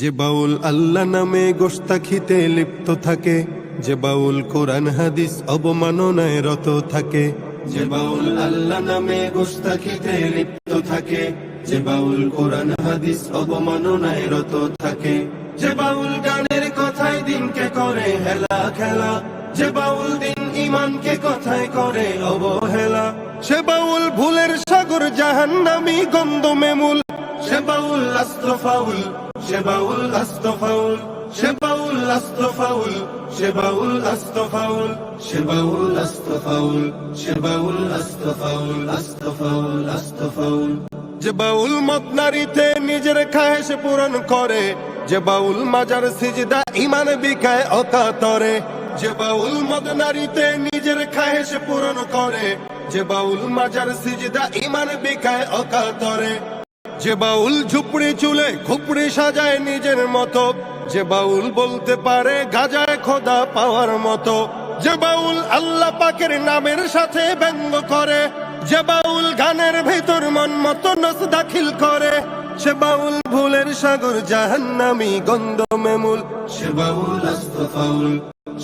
যে বাউল আল্লাহ নামে গোস্তাখিতে লিপ্ত থাকে, যে বাউল কোরআন, হাদিস অবমাননায় রত থাকে, যে বাউল আল্লাহ নামে গোস্তাখিতে লিপ্ত থাকে, যে বাউল কোরআন, হাদিস অবমাননায় রত থাকে, যে বাউল গানের কথায় দিনকে করে হেলা খেলা, যে বাউল দিন ইমানকে কথায় করে অবহেলা, সে বাউল ভুলের সাগর জাহান্নামী গন্ধমে মূল সে বাউল আস্ত ফাউল সে বাউল আস্ত ফাউল, সে বাউল আস্ত ফাউল, সে বাউল আস্ত ফাউল, সে বাউল আস্ত ফাউল বাউল আস্ত ফাউল আস্ত ফাউল আস্ত ফাউল। যে বাউল মত নারীতে নিজের খায়েশ পূরণ করে, যে বাউল মাজার সিজদা ইমান বিকায় অকাতরে। যে বাউল মদ নারীতে নিজের খায়েশ পূরণ করে, যে বাউল মাজার সিজদা ইমান বিকায় অকাতরে। যে বাউল ঝুপড়ি চুলে খুপড়ি সাজায় নিজের মতো, যে বাউল বলতে পারে গাজায় খোদা পাওয়ার মতো, যে বাউল আল্লাহ পাকের নামের সাথে ব্যঙ্গ করে, যে বাউল গানের ভেতর মন মতো নস দাখিল করে, সে বাউল ভুলের সাগর জাহান্নামি গন্ধ মেমুল, সে বাউল আস্ত ফাউল,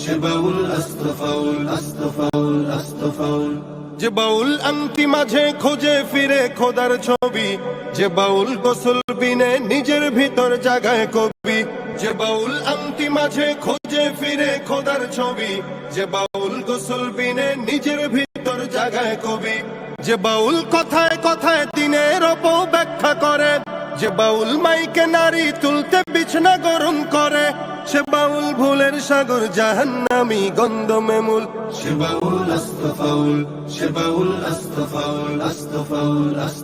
সে বাউল আস্ত ফাউল আস্ত ফাউল আস্ত ফাউল। যে বাউল আংটি মাঝে খোঁজে ফিরে খোদার ছবি, যে বাউল গোসল বিনে নিজের ভিতর জাগায় কবি, যে বাউল আংটি মাঝে খোঁজে ফিরে খোদার ছবি, যে বাউল গোসল বিনে নিজের ভিতর জাগায় কবি, যে বাউল কথায় কথায় দিনের অপব্যাখ্যা করে, যে বাউল মাইকে নারী তুলতে বিছনা গরম করে সে বাউল, ভুলের সাগর, জাহান্নামি গন্ধ মেমুল সে বাউল, আস্ত ফাউল, সে বাউল, আস্ত ফাউল আস্ত ফাউল, আস্ত